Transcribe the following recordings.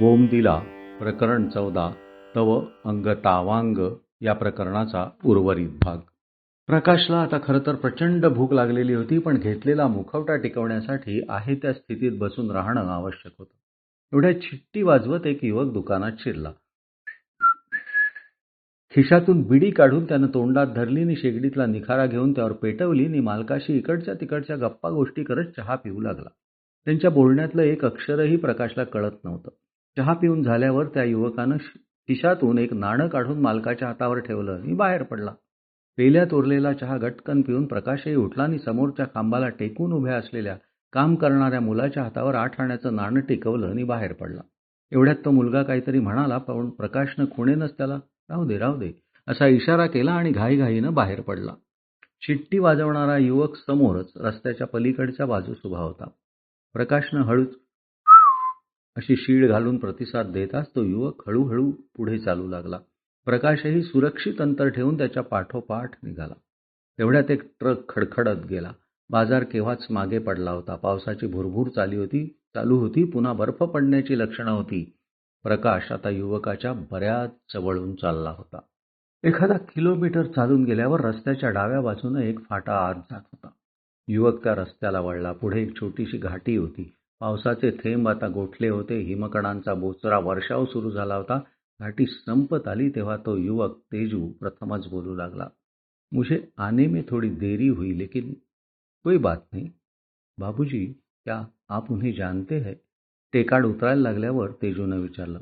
बोमदिला प्रकरण चौदा तव अंगतावांग या प्रकरणाचा उर्वरित भाग. प्रकाशला आता खरं तर प्रचंड भूक लागलेली होती पण घेतलेला मुखवटा टिकवण्यासाठी आहे त्या स्थितीत बसून राहणं आवश्यक होतं. एवढ्या चिट्टी वाजवत एक युवक दुकानात शिरला. खिशातून बिडी काढून त्यानं तोंडात धरली आणि शेगडीतला निखारा घेऊन त्यावर पेटवली आणि मालकाशी इकडच्या तिकडच्या गप्पा गोष्टी करत चहा पिऊ लागला. त्यांच्या बोलण्यातलं एक अक्षरही प्रकाशला कळत नव्हतं. चहा पिऊन झाल्यावर त्या युवकानं खिशातून एक नाणं काढून मालकाच्या हातावर ठेवलं. आणि बाहेर पडला. पेल्यात उरलेला चहा गटकन पिऊन प्रकाशही उठला आणि समोरच्या खांबाला टेकून उभ्या असलेल्या काम करणाऱ्या मुलाच्या हातावर आठ आण्याचं नाणं टिकवलं आणि बाहेर पडला. एवढ्यात तो मुलगा काहीतरी म्हणाला पण प्रकाशनं खुणेनच त्याला. राहू दे राहू दे. असा इशारा केला आणि घाईघाईनं बाहेर पडला. शिट्टी वाजवणारा युवक समोरच रस्त्याच्या पलीकडच्या बाजूस उभा होता. प्रकाशनं हळूच अशी शीळ घालून प्रतिसाद देताच तो युवक हळूहळू पुढे चालू लागला. प्रकाशही सुरक्षित अंतर ठेवून त्याच्या पाठोपाठ निघाला. तेवढ्यात एक ट्रक खडखडत गेला. बाजार केव्हाच मागे पडला होता? पावसाची भुरभूर चाली होती चालू होती पुन्हा बर्फ पडण्याची लक्षणं होती. प्रकाश आता युवकाच्या बऱ्याच जवळून चालला होता. एखादा किलोमीटर चालून गेल्यावर रस्त्याच्या डाव्या बाजूनं एक फाटा आत जात होता. युवक त्या रस्त्याला वळला. पुढे एक छोटीशी घाटी होती. पावसाचे थेंब आता गोठले होते. हिमकणांचा बोचरा वर्षाव सुरू झाला होता. घाटी संपत आली तेव्हा तो युवक तेजू प्रथमच बोलू लागला. मुझे आने में थोड़ी देरी हुई, लेकिन कोई बात नहीं. बाबूजी, क्या आप उन्हें जानते हैं? टेकाड उतरायला लागल्यावर तेजूनं विचारलं.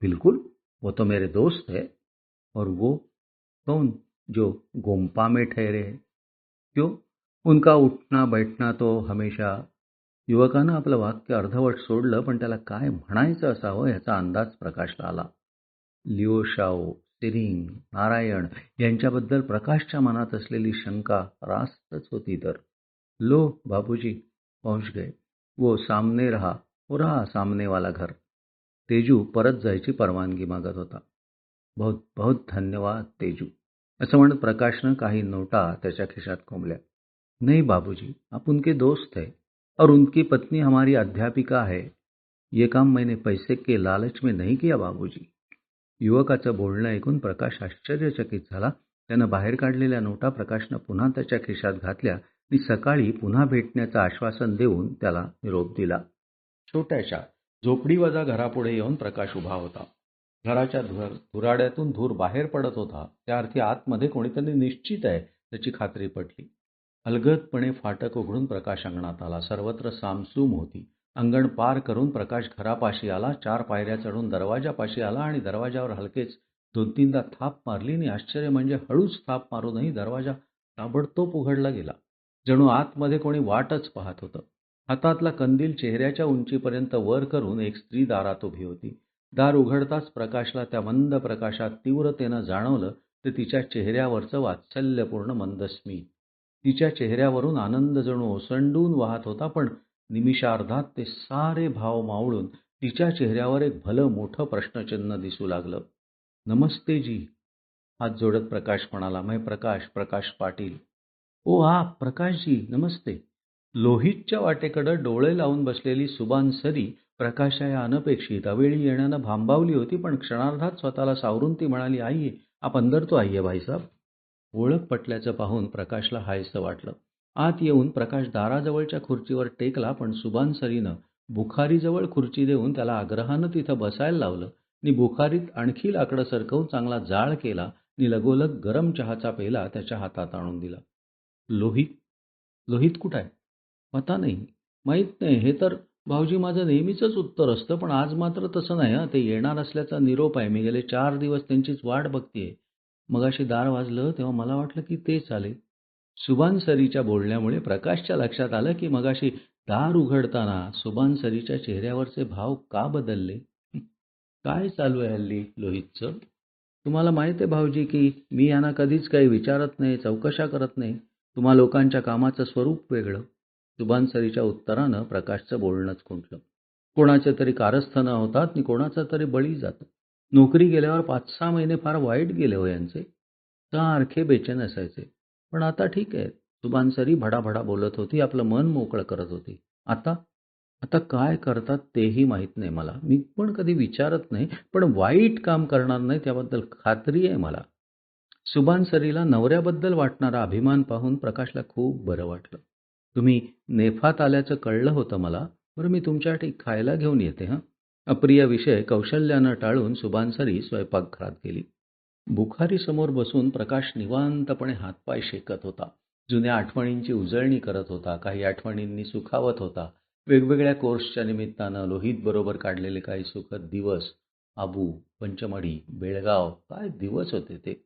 बिल्कुल, वो तो मेरे दोस्त है. और वो कौन जो गोम्पा में ठहरे हैं? क्यों? उनका उठना बैठना तो हमेशा युवकानं आपलं वाक्य अर्धवट सोडलं पण त्याला काय म्हणायचं असावं याचा अंदाज प्रकाशला आला. लिओ शाओ सिरिंग नारायण यांच्याबद्दल प्रकाशच्या मनात असलेली शंका रास्तच होती तर. लो बाबूजी पहुंच गए. वो सामने रहा वो रहा सामने वाला घर. तेजू परत जायची परवानगी मागत होता. बहुत बहुत धन्यवाद तेजू. असं म्हणत प्रकाशनं काही नोटा त्याच्या खिशात कोंबल्या. नहीं बाबूजी आप उनके दोस्त आहे और उनकी पत्नी हमारी अध्यापिका है। ये काम मैंने पैसे के लालच में नहीं किया बाबूजी। युवकाचं बोलणं ऐकून प्रकाश आश्चर्यचकित झाला. त्यानं बाहेर काढलेल्या नोटा प्रकाशनं पुन्हा त्याच्या खिशात घातल्या आणि सकाळी पुन्हा भेटण्याचं आश्वासन देऊन त्याला निरोप दिला. छोट्याशा झोपडीवजा घरापुढे येऊन प्रकाश उभा होता. घराच्या धुराड्यातून धूर बाहेर पडत होता. त्या अर्थी आतमध्ये कोणीतरी निश्चित आहे त्याची खात्री पटली. अलगदपणे फाटक उघडून प्रकाश अंगणात आला. सर्वत्र सामसूम होती. अंगण पार करून प्रकाश घरापाशी आला. चार पायऱ्या चढून दरवाजापाशी आला आणि दरवाजावर हलकेच दोन तीनदा थाप मारली आणि आश्चर्य म्हणजे हळूच थाप मारूनही दरवाजा ताबडतोब उघडला गेला. जणू आतमध्ये कोणी वाटच पाहत होतं. हातातला कंदील चेहऱ्याच्या उंचीपर्यंत वर करून एक स्त्री दारात उभी होती. दार उघडताच प्रकाशला त्या मंद प्रकाशात तीव्रतेनं जाणवलं तर तिच्या चेहऱ्यावरचं वात्सल्यपूर्ण मंदस्मित. तिच्या चेहऱ्यावरून आनंद जणू ओसंडून वाहत होता पण निमिषार्धात ते सारे भाव मावळून तिच्या चेहऱ्यावर एक भलं मोठं प्रश्नचिन्ह दिसू लागलं. नमस्ते जी. हात जोडत प्रकाश म्हणाला "मै प्रकाश प्रकाश पाटील. ओ आप प्रकाश जी नमस्ते. लोहितच्या वाटेकडं डोळे लावून बसलेली सुबान सरी प्रकाशा या अनपेक्षित अवेळी येण्यानं भांबावली होती पण क्षणार्धात स्वतःला सावरून ती म्हणाली आईये आप अंदर तो आईये भाईसाहेब ओळख पटल्याचं पाहून प्रकाशला हायसं वाटलं. आत येऊन प्रकाश दाराजवळच्या खुर्चीवर टेकला पण सुबानसरीनं बुखारीजवळ खुर्ची देऊन त्याला आग्रहानं तिथं बसायला लावलं. नि बुखारीत आणखी लाकडं सरकवून चांगला जाळ केला आणि लगोलग गरम चहाचा पेला त्याच्या हातात आणून दिला. लोहित? लोहित कुठं आहे पता नाही. माहीत नाही. हे तर भाऊजी माझं नेहमीचंच उत्तर असतं पण आज मात्र तसं नाही हं. ते येणार असल्याचा निरोप आहे. मी गेले चार दिवस त्यांचीच वाट बघतीये. मगाशी दार वाजलं तेव्हा मला वाटलं की तेच आले सुबान सरीच्या बोलण्यामुळे प्रकाशच्या लक्षात आलं की मगाशी दार उघडताना सुभान सरीच्या चेहऱ्यावरचे भाव का बदलले? काय चालू आहे हल्ली लोहितचं? तुम्हाला माहीत आहे भाऊजी की मी यांना कधीच काही विचारत नाही चौकशा करत नाही. तुम्हा लोकांच्या कामाचं स्वरूप वेगळं. सुबान सरीच्या उत्तरानं प्रकाशचं बोलणंच खुंटलं. कोणाचे तरी कारस्थानं होतात आणि कोणाचा तरी बळी जातं. नोकरी गेल्यावर पाच सहा महिने फार वाईट गेले हो यांचे. सारखे बेचैन असायचे? पण आता ठीक आहे. सुबान सरी भडाभडा बोलत होती आपलं मन मोकळं करत होती. आता आता काय करतात तेही माहीत नाही मला. मी पण कधी विचारत नाही पण वाईट काम करणार नाही त्याबद्दल खात्री आहे मला. सुबानसरीला नवऱ्याबद्दल वाटणारा अभिमान पाहून प्रकाशला खूप बरं वाटलं. तुम्ही नेफात आल्याचं कळलं होतं मला. बरं मी तुमच्यासाठी खायला घेऊन येते हं. अप्रिय विषय कौशल्यानं टाळून सुबानसरी स्वयंपाकघरात गेली. बुखारी समोर बसून प्रकाश निवांतपणे हातपाय शेकत होता. जुन्या आठवणींची उजळणी करत होता. काही आठवणींनी सुखावत होता. वेगवेगळ्या कोर्सच्या निमित्तानं लोहित बरोबर काढलेले काही सुखद दिवस आबू पंचमढी बेळगाव काय दिवस होते ते?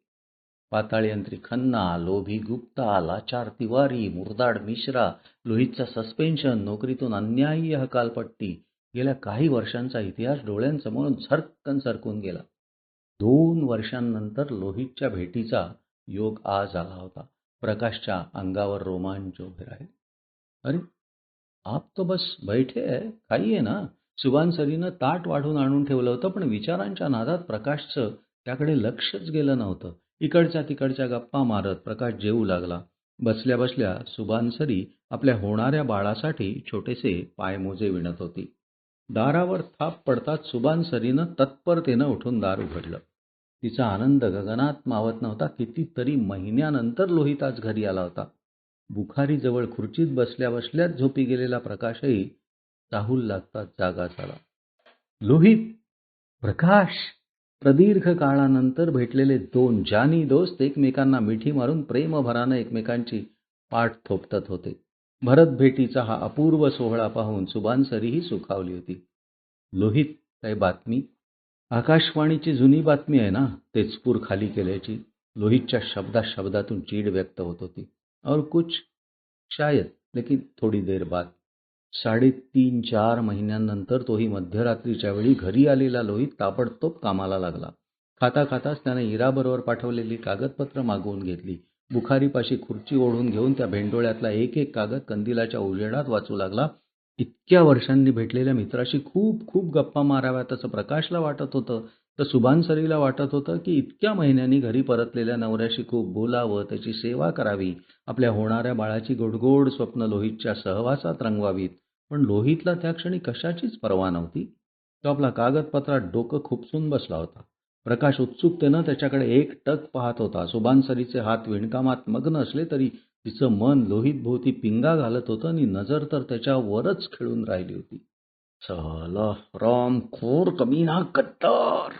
पाताळयंत्री खन्ना लोभी गुप्ता लाचार तिवारी मुरदाड मिश्रा लोहितचा सस्पेन्शन नोकरीतून अन्याय्य हकालपट्टी गेल्या काही वर्षांचा इतिहास डोळ्यांसमोरून झरकन सरकून गेला. दोन वर्षांनंतर लोहितच्या भेटीचा योग आज आला होता. प्रकाशच्या अंगावर रोमांच उभे राहिले. अरे आप तो बस बैठे आहे खाईये ना. सुभानसरीनं ताट वाढून आणून ठेवलं होतं पण विचारांच्या नादात प्रकाशचं त्याकडे लक्षच गेलं नव्हतं. इकडच्या तिकडच्या गप्पा मारत प्रकाश जेवू लागला. बसल्या बसल्या सुभानसरी आपल्या होणाऱ्या बाळासाठी छोटेसे पायमोजे विणत होती. दारावर थाप पडताच सुबानसरीनं तत्परतेनं उठून दार उघडलं. तिचा आनंद गगनात मावत नव्हता कितीतरी महिन्यानंतर लोहित आज घरी आला होता. बुखारीजवळ खुर्चीत बसल्या बसल्याच झोपी गेलेला प्रकाशही चाहूल लागताच जागा झाला. लोहित प्रकाश! प्रदीर्घ काळानंतर भेटलेले दोन जानी दोस्त एकमेकांना मिठी मारून प्रेमभरानं एकमेकांची पाठ थोपटत होते. भरत भेटीचा हा अपूर्व सोहळा पाहून सुबानसरीही सुखावली होती. लोहित काही बातमी? आकाशवाणीची जुनी बातमी आहे ना तेजपूर खाली केल्याची. लोहितच्या शब्दा शब्दातून चीड व्यक्त होत होती. और कुछ? शायद लेकिन थोडी देर बाद. साडेतीन चार महिन्यांनंतर तोही मध्यरात्रीच्या वेळी घरी आलेला लोहित ताबडतोब कामाला लागला. खाता खाताच त्याने इराबरोबर पाठवलेली कागदपत्र मागवून घेतली. बुखारीपाशी खुर्ची ओढून घेऊन त्या भेंडोळ्यातला एक एक कागद कंदिलाच्या उजेडात वाचू लागला. इतक्या वर्षांनी भेटलेल्या मित्राशी खूप खूप गप्पा माराव्यात असं प्रकाशला वाटत होतं. तर सुभानसरीला वाटत होतं की इतक्या महिन्यांनी घरी परतलेल्या नवऱ्याशी खूप बोलावं त्याची सेवा करावी आपल्या होणाऱ्या बाळाची गोडगोड स्वप्न लोहितच्या सहवासात रंगवावीत. पण लोहितला त्या क्षणी कशाचीच पर्वा नव्हती. तो आपला कागदपत्रात डोकं खुपसून बसला होता. प्रकाश उत्सुकतेनं त्याच्याकडे एक टक पाहत होता. सुभानसरीचे हात विणकामात मग्न असले तरी तिचं मन लोहित भोवती पिंगा घालत होतं आणि नजर तर त्याच्यावरच खेळून राहिली होती. चला राम खोर कमीना कट्टर!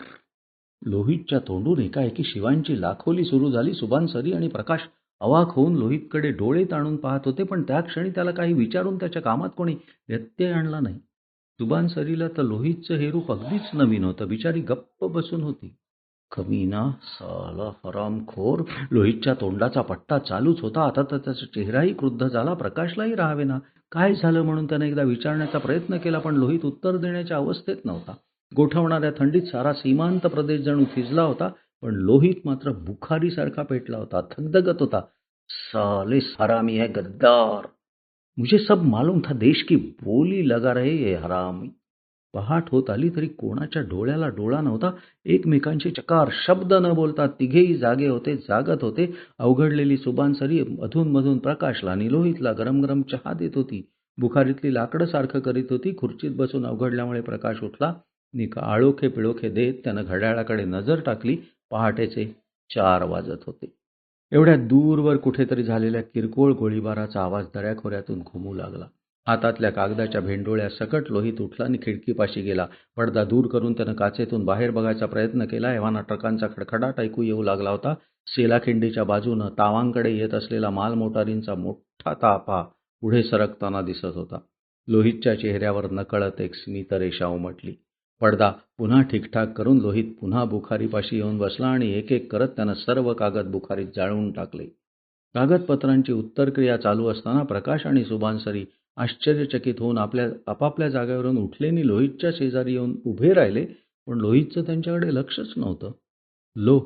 लोहितच्या तोंडून एकाएकी शिवांची लाखोली सुरू झाली. सुभानसरी आणि प्रकाश अवाक होऊन लोहितकडे डोळे ताणून पाहत होते पण त्या क्षणी त्याला काही विचारून त्याच्या कामात कोणी व्यत्यय आणला नाही. सुभानसरीला तर लोहितचं हे रूप अगदीच नवीन होतं. बिचारी गप्प बसून होती. कमीना साला हरामखोर लोहितच्या तोंडाचा पट्टा चालूच होता. आता तर त्याचा चेहराही क्रुद्ध झाला प्रकाशलाही राहावे ना काय झालं म्हणून त्याने एकदा विचारण्याचा प्रयत्न केला पण लोहित उत्तर देण्याच्या अवस्थेत नव्हता. गोठवणाऱ्या थंडीत सारा सीमांत प्रदेश जणू थिजला होता पण लोहित मात्र बुखारीसारखा पेटला होता थगदगत होता. साले सारा मी आहे गद्दार. मुझे सब मालूम था देश की बोली लगा रहे ये हरामी। पहाट होत आली तरी कोणाच्या डोळ्याला डोळा नव्हता एकमेकांशी चकार शब्द न बोलता तिघेही जागे होते जागत होते. अवघडलेली सुबानसरी मधून मधून प्रकाशला निलोहितला गरम गरम चहा देत होती. बुखारीतली लाकडं सारखं करीत होती. खुर्चीत बसून अवघडल्यामुळे प्रकाश उठला. निका आळोखे पिळोखे देत त्यानं घड्याळाकडे नजर टाकली. पहाटेचे चार वाजत होते. एवढ्या दूरवर कुठेतरी झालेल्या किरकोळ गोळीबाराचा आवाज दऱ्याखोऱ्यातून घुमू लागला. हातातल्या कागदाच्या भेंडोळ्या सकट लोहित उठला आणि खिडकीपाशी गेला. पडदा दूर करून त्यानं काचेतून बाहेर बघायचा प्रयत्न केला. एव्हाना ट्रकांचा खडखडाट ऐकू येऊ लागला होता. सेलाखिंडीच्या बाजूनं तावांकडे येत असलेला मालमोटारींचा मोठा तापा पुढे सरकताना दिसत होता. लोहितच्या चेहऱ्यावर नकळत एक स्मितरेषा उमटली. पडदा पुन्हा ठीकठाक करून लोहित पुन्हा बुखारीपाशी येऊन बसला आणि एक एक करत त्यानं सर्व कागद बुखारीत जाळून टाकले. कागदपत्रांची उत्तरक्रिया चालू असताना प्रकाश आणि सुभानसरी आश्चर्यचकित होऊन आपल्या आपापल्या जागेवरून उठले आणि लोहितच्या शेजारी येऊन उभे राहिले पण लोहितचं त्यांच्याकडे लक्षच नव्हतं. लो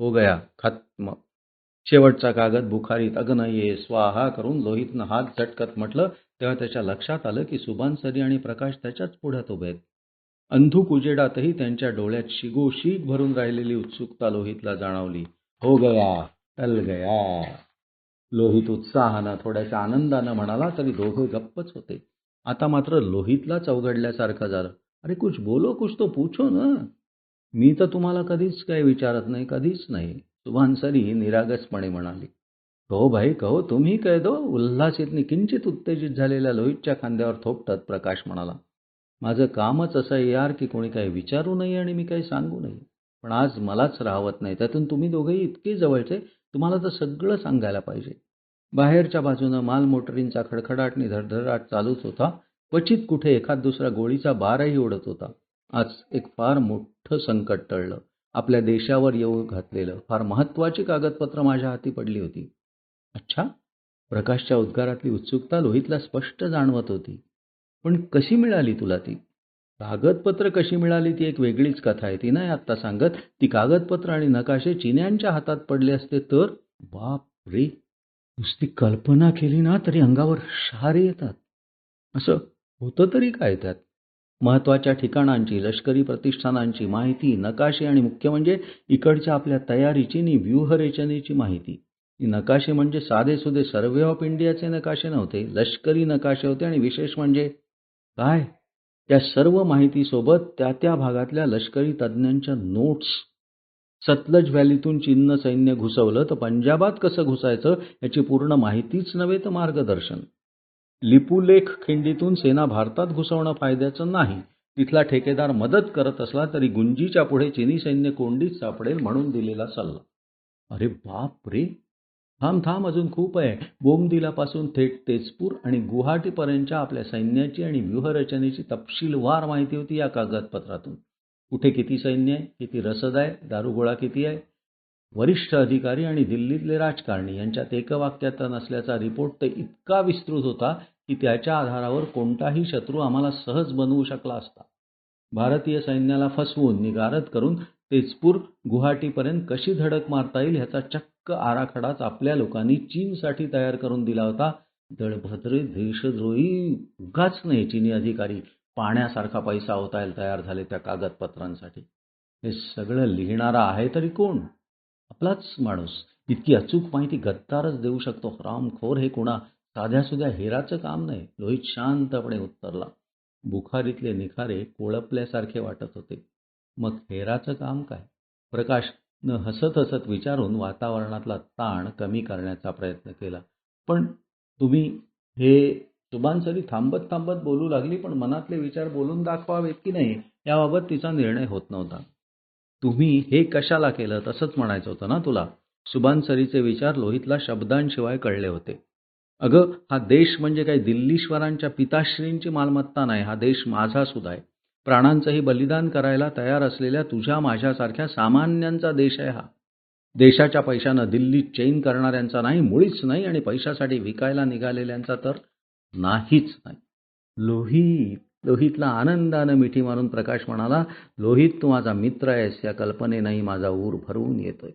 हो गया खत्म शेवटचा कागद बुखारीत अगनये स्वाहा करून लोहितनं हात झटकत म्हटलं तेव्हा त्याच्या लक्षात आलं की सुभानसरी आणि प्रकाश त्याच्याच पुढ्यात उभे आहेत. अंधुक उजेडातही त्यांच्या डोळ्यात शिगोशीग भरून राहिलेली उत्सुकता लोहितला जाणवली. हो गया टल गया. लोहित उत्साहानं थोड्याशा आनंदानं म्हणाला तरी दोघे गप्पच होते. आता मात्र लोहितलाच अवघडल्यासारखं झालं. अरे कुछ बोलो कुछ तो पूछो ना. मी तर तुम्हाला कधीच काही विचारत नाही कधीच नाही सुभानसरी निरागसपणे म्हणाली. कहो भाई कहो तुम्ही कह दो. उल्हासितनी किंचित उत्तेजित झालेल्या लोहितच्या खांद्यावर थोपटत प्रकाश म्हणाला. माझं कामच असं आहे यार की कोणी काही विचारू नये आणि मी काही सांगू नये. पण आज मलाच राहवत नाही. त्यातून तुम्ही दोघेही इतके जवळचे तुम्हाला तर सगळं सांगायला पाहिजे. बाहेरच्या बाजूनं माल मोटरींचा खडखडाटणी धडधडाट चालूच होता. क्वचित कुठे एखाद दुसरा गोळीचा बारही उडत होता. आज एक फार मोठं संकट टळलं. आपल्या देशावर येऊ घातलेलं फार महत्वाची कागदपत्र माझ्या हाती पडली होती. अच्छा प्रकाशच्या उद्गारातली उत्सुकता लोहितला स्पष्ट जाणवत होती. पण कशी मिळाली तुला ती? कागदपत्र कशी मिळाली ती? एक वेगळीच कथा आहे. ती नाही आत्ता सांगत. ती कागदपत्र आणि नकाशे चिन्यांच्या हातात पडले असते तर? बाप रे! नुसती कल्पना केली ना तरी अंगावर शहारे येतात. असं होतं तरी काय त्यात? महत्त्वाच्या ठिकाणांची लष्करी प्रतिष्ठानांची माहिती नकाशे आणि मुख्य म्हणजे इकडच्या आपल्या तयारीची आणि व्यूहरचनेची माहिती. नकाशे म्हणजे साधे सुधे सर्वे ऑफ इंडियाचे नकाशे नव्हते. लष्करी नकाशे होते आणि विशेष म्हणजे काय? त्या सर्व माहितीसोबत त्या त्या भागातल्या लष्करी तज्ज्ञांच्या नोट्स. सतलज व्हॅलीतून चीननं सैन्य घुसवलं तर पंजाबात कसं घुसायचं याची पूर्ण माहितीच नव्हे तर मार्गदर्शन. लिपुलेख खिंडीतून सेना भारतात घुसवणं फायद्याचं नाही. तिथला ठेकेदार मदत करत असला तरी गुंजीच्या पुढे चिनी सैन्य कोंडीत सापडेल म्हणून दिलेला सल्ला. अरे बाप रे! थांब थांब अजून खूप आहे. बोमदिलापासून थेट तेजपूर आणि गुवाहाटीपर्यंतच्या आपल्या सैन्याची आणि व्यूहरचनेची तपशीलवार माहिती होती या कागदपत्रातून. कुठे किती सैन्य आहे? किती रसद आहे? दारुगोळा किती आहे? वरिष्ठ अधिकारी आणि दिल्लीतले राजकारणी यांच्यात एकवाक्यात नसल्याचा रिपोर्ट तर इतका विस्तृत होता की त्याच्या आधारावर कोणताही शत्रू आम्हाला सहज बनवू शकला असता. भारतीय सैन्याला फसवून निगारत करून तेजपूर गुवाहाटीपर्यंत कशी धडक मारता येईल ह्याचा चक्क आराखडाच आपल्या लोकांनी चीनसाठी तयार करून दिला होता. दळभद्रे देशद्रोही उगाच नाही चिनी अधिकारी. पाण्यासारखा पैसा ओतायला तयार झाले त्या कागदपत्रांसाठी. हे सगळं लिहिणारा आहे तरी कोण? आपलाच माणूस. इतकी अचूक माहिती गद्दारच देऊ शकतो. रामखोर हे कुणा? साध्या सुध्या हेराचं काम नाही. लोहित शांतपणे उत्तरला. बुखारीतले निखारे कोळपल्यासारखे वाटत होते. मग हेराचं काम काय? प्रकाश न हसत हसत विचारून वातावरणातला ताण कमी करण्याचा प्रयत्न केला. पण तुम्ही हे सुभानसरी थांबत थांबत बोलू लागली पण मनातले विचार बोलून दाखवावेत की नाही याबाबत तिचा निर्णय होत नव्हता. तुम्ही हे कशाला केलं? तसंच म्हणायचं होतं ना तुला? सुभानसरीचे विचार लोहितला शब्दांशिवाय कळले होते. अगं हा देश म्हणजे काही दिल्लीश्वरांच्या पिताश्रींची मालमत्ता नाही. हा देश माझा सुद्धा आहे. प्राणांचंही बलिदान करायला तयार असलेल्या तुझ्या माझ्यासारख्या सामान्यांचा देश आहे हा. देशाच्या पैशानं दिल्लीत चैन करणाऱ्यांचा नाही मुळीच नाही आणि पैशासाठी विकायला निघालेल्यांचा तर नाहीच नाही. लोहित लोहितला आनंदानं मिठी मारून प्रकाश म्हणाला लोहित तू माझा मित्र आहेस या कल्पनेनंही माझा ऊर भरवून येतोय.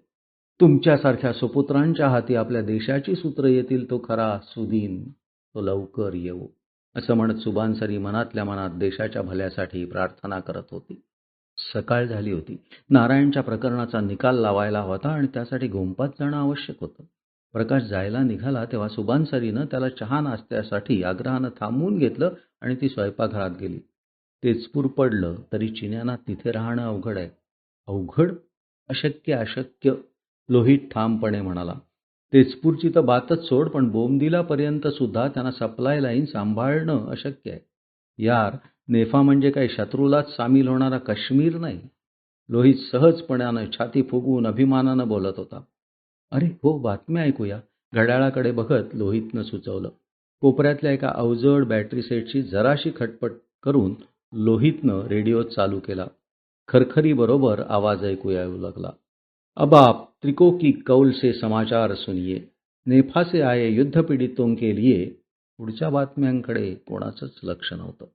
तुमच्यासारख्या सुपुत्रांच्या हाती आपल्या देशाची सूत्र येतील तो खरा सुदीन तो लवकर येऊ असं म्हणत सुभानसरी मनातल्या मनात देशाच्या भल्यासाठी प्रार्थना करत होती. सकाळ झाली होती. नारायणच्या प्रकरणाचा निकाल लावायला होता आणि त्यासाठी घुंपात जाणं आवश्यक होतं. प्रकाश जायला निघाला तेव्हा सुभानसरीनं त्याला चहा नाश्त्यासाठी आग्रहानं थांबवून घेतलं आणि ती स्वयंपाकघरात गेली. तेजपूर पडलं तरी चिन्यांना तिथे राहणं अवघड आहे. अवघड? अशक्य अशक्य? लोहित ठामपणे म्हणाला. तेजपूरची तर बातच सोड पण बोमदिलापर्यंत सुद्धा त्यांना सप्लाय लाईन सांभाळणं अशक्य आहे. यार नेफा म्हणजे काही शत्रूलाच सामील होणारा काश्मीर नाही. लोहित सहजपणानं छाती फुगवून अभिमानानं बोलत होता. अरे हो बातम्या ऐकूया. घड्याळाकडे बघत लोहितनं सुचवलं. कोपऱ्यातल्या एका अवजड बॅटरी सेटची जराशी खटपट करून लोहितनं रेडिओ चालू केला. खरखरी बरोबर आवाज ऐकू येऊ लागला. अब आप त्रिको की कौल से समाचार सुनिये नेफा से आए युद्ध पीडितों के लिए पुढच्या बातम्यांकडे कोणाचंच लक्ष नव्हतं.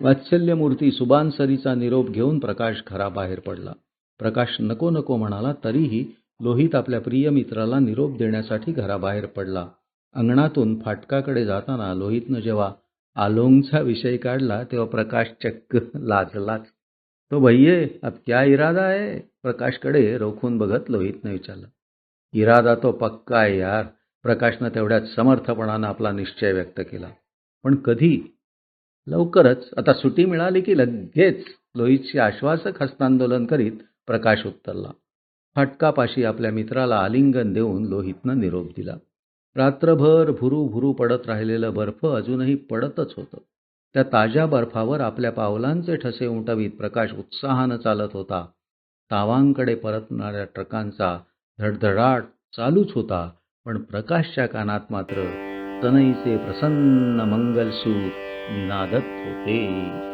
वात्सल्यमूर्ती सुबानसरीचा निरोप घेऊन प्रकाश घराबाहेर पडला. प्रकाश नको नको म्हणाला तरीही लोहित आपल्या प्रिय मित्राला निरोप देण्यासाठी घराबाहेर पडला. अंगणातून फाटकाकडे जाताना लोहितनं जेव्हा आलोंगचा विषय काढला तेव्हा प्रकाश चक्क लाजलाच तो भैये अब क्या इरादा है? प्रकाशकडे रोखून बघत लोहितनं विचारलं. इरादा तो पक्का आहे यार. प्रकाशनं तेवढ्याच समर्थपणानं आपला निश्चय व्यक्त केला. पण कधी? लवकरच. आता सुटी मिळाली की लगेच. लोहितशी आश्वासक हस्तांदोलन करीत प्रकाश उत्तरला. फाटकापाशी आपल्या मित्राला आलिंगन देऊन लोहितनं निरोप दिला. रात्रभर भुरू भुरू पडत राहिलेलं बर्फ अजूनही पडतच होतं. त्या ताज्या बर्फावर आपल्या पावलांचे ठसे उमटवीत प्रकाश उत्साहानं चालत होता. तावांकडे परतणाऱ्या ट्रकांचा धडधडाट चालूच होता पण प्रकाशच्या कानात मात्र तनईचे प्रसन्न मंगलसूर निनादत होते.